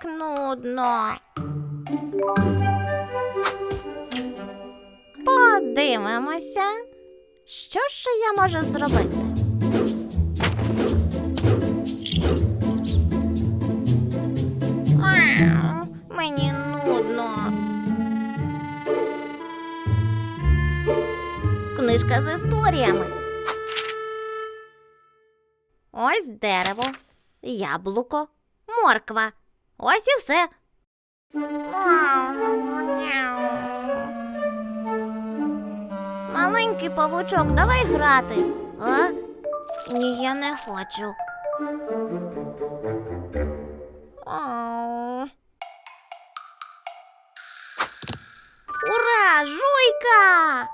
так нудно. Подивимося, що ж я можу зробити. Мені нудно. Книжка з історіями. Ось дерево, яблуко, морква. Ось і все. Маленький павучок, давай грати. А? Ні, я не хочу. Ура! Жуйка!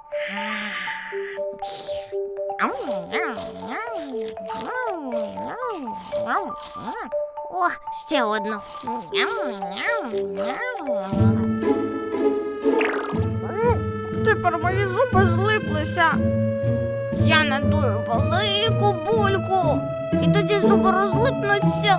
О, ще одну. Тепер мої зуби злиплися. Я надую велику бульку, і тоді зуби розлипнуться.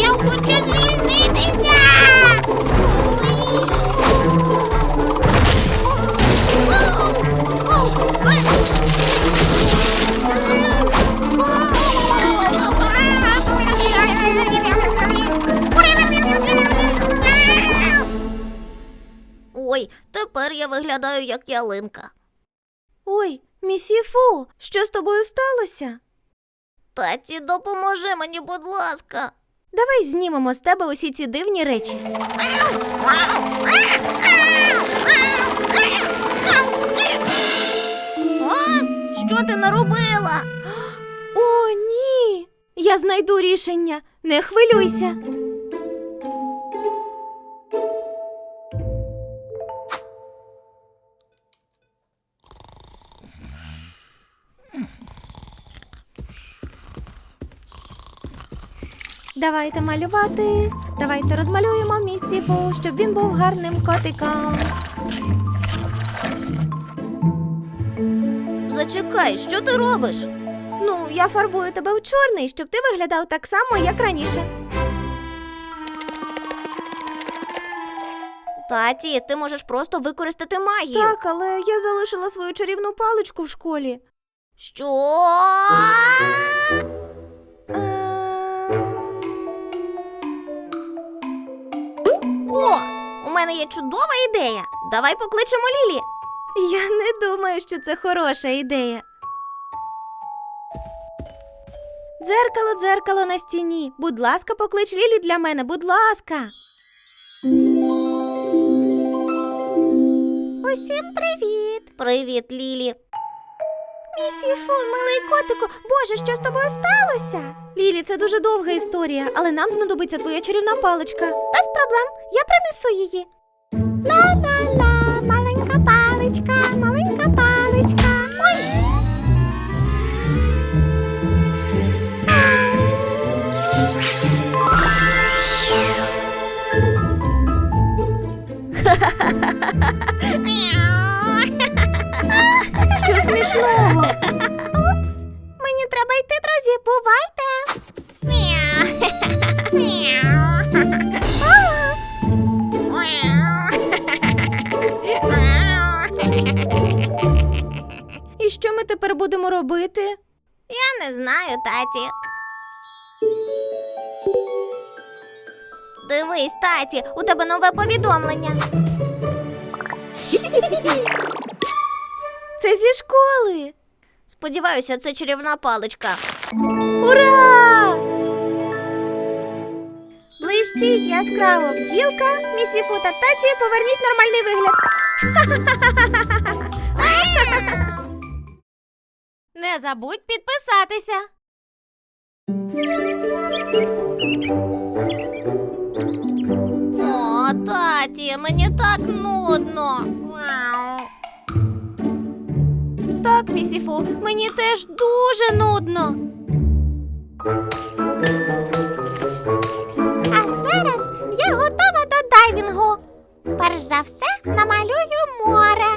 Я хочу звільнитися. Ой, тепер я виглядаю як ялинка. Ой, місіфу, що з тобою сталося? Таті, допоможи мені, будь ласка. Давай знімемо з тебе усі ці дивні речі. А? Що ти наробила? О, ні. Я знайду рішення. Не хвилюйся. Давайте малювати. Давайте розмалюємо місіфу, щоб він був гарним котиком. Зачекай, що ти робиш? Ну, я фарбую тебе у чорний, щоб ти виглядав так само, як раніше. Таті, ти можеш просто використати магію. Так, але я залишила свою чарівну паличку в школі. Що? Мене є чудова ідея. Давай покличемо Лілі. Я не думаю, що це хороша ідея. Дзеркало, дзеркало на стіні. Будь ласка, поклич Лілі для мене, будь ласка. Усім привіт. Привіт, Лілі. Місіфу, милий котику, боже, що з тобою сталося? Лілі, це дуже довга історія, але нам знадобиться твоя чарівна паличка. Без проблем, я принесу її. Ла-ла-ла, І що ми тепер будемо робити? Я не знаю, таті. Дивись, таті, у тебе нове повідомлення. Це зі школи. Сподіваюся, це чарівна паличка. Ура! Блищить яскраво бджілка, місіфу та таті поверніть нормальний вигляд. Не забудь підписатися. О, таті, мені так нудно. Так, місіфу, мені теж дуже нудно. А зараз я готова до дайвінгу. Перш за все намалюю море.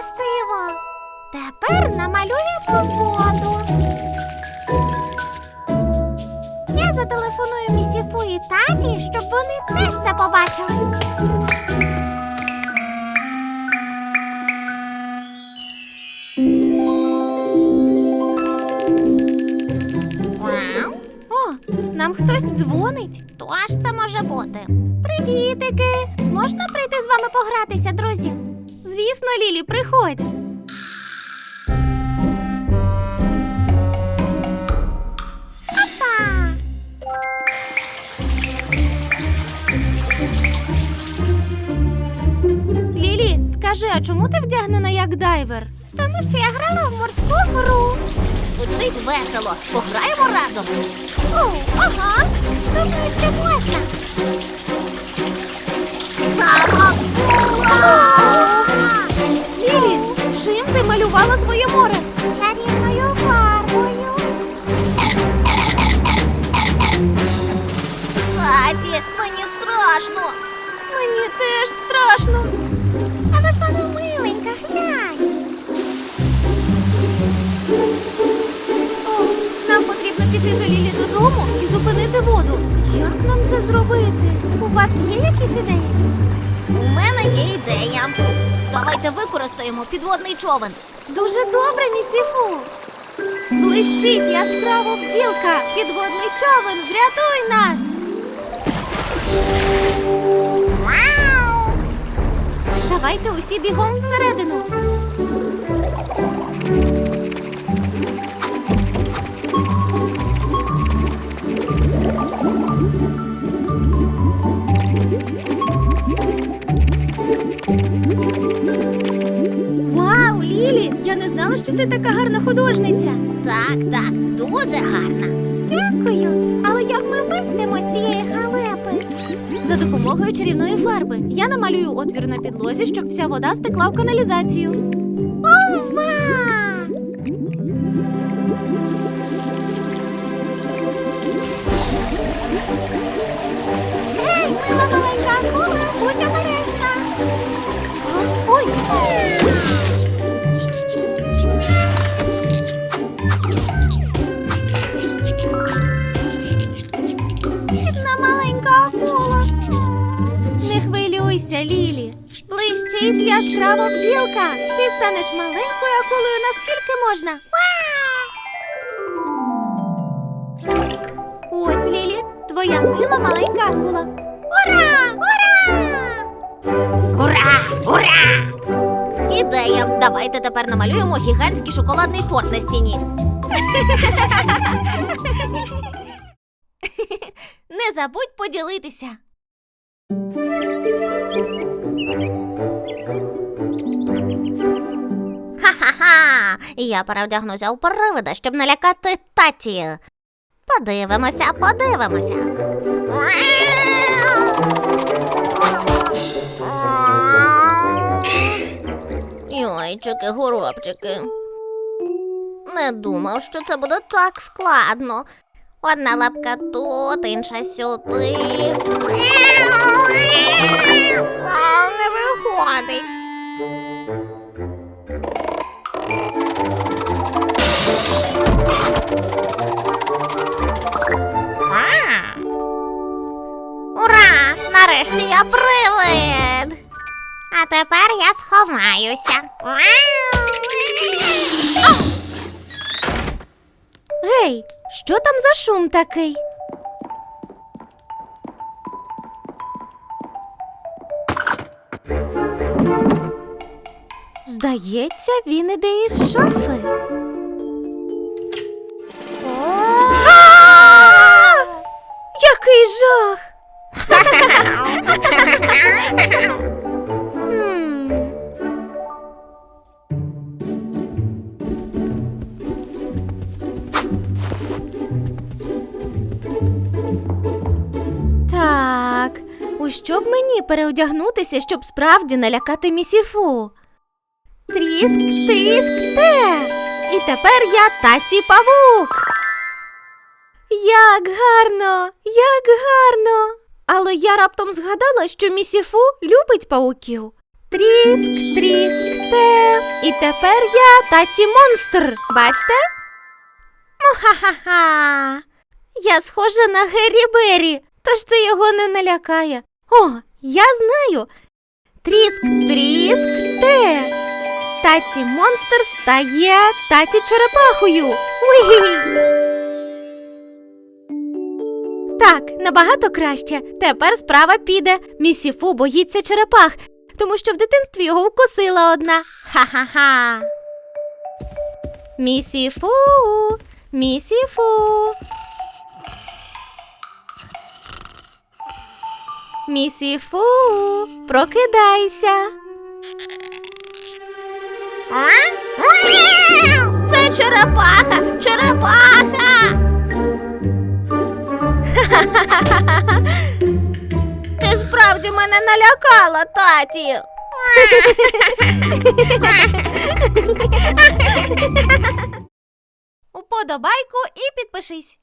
Красиво. Тепер намалюємо воду. Я зателефоную місіфу і таті, щоб вони теж це побачили. О, нам хтось дзвонить. Хто ж це може бути? Привітики! Можна прийти з вами погратися, друзі? Звісно, Лілі, приходь. Лілі, скажи, а чому ти вдягнена як дайвер? Тому що я грала в морську гру. Звучить весело. Пограємо разом. О, ага. Думаю, що можна. Чим ти малювала своє море? Чарівною фарбою. Таті, мені страшно. Мені теж страшно. Але ж вона миленька, глянь. О, нам потрібно піти до Лілі додому і зупинити воду. Як нам це зробити? У вас є якісь ідеї? У мене є ідея. Давайте використаємо підводний човен. Дуже добре, місіфу. Блищить яскраво бджілка. Підводний човен, врятуй нас. Давайте усі бігом всередину. Знала, що ти така гарна художниця. Так, так, дуже гарна. Дякую. Але як ми вийдемо з цієї халепи? За допомогою чарівної фарби я намалюю отвір на підлозі, щоб вся вода стекла в каналізацію. Лілі. Блищить яскрава бджілка. Ти станеш маленькою акулою наскільки можна. Ось, Лілі, твоя мила маленька акула. Ура! Ура! Ура! Ура! Ідея! Давайте тепер намалюємо гігантський шоколадний торт на стіні. Не забудь поділитися. Ха-ха-ха! Я перевдягнуся у привида, щоб налякати таті. Подивимося, подивимося. Йойчики, горобчики. Не думав, що це буде так складно. Одна лапка тут, інша сюди. Не виходить. Ура! Нарешті я привид. А тепер я сховаюся. Гей, що там за шум такий? Здається, він іде із шафи. Який жах! Так, у що б мені переодягнутися, щоб справді налякати місіфу? Тріск, тріск, те. І тепер я таці павук. Як гарно, як гарно. Але я раптом згадала, що місіфу любить павуків. Тріск, тріск, те. І тепер я таці монстр. Бачите? Муха-ха-ха. Я схожа на Геррі Беррі, тож це його не налякає. О, я знаю. Тріск, тріск, те. Таті монстр стає таті черепахою. Уі! Так, набагато краще. Тепер справа піде. Місіфу боїться черепах, тому що в дитинстві його вкусила одна. Ха-ха-ха. Місіфу, місіфу. Місіфу, прокидайся. Черепаха! Черепаха! Ти справді мене налякала, таті. Уподобайку і підпишись.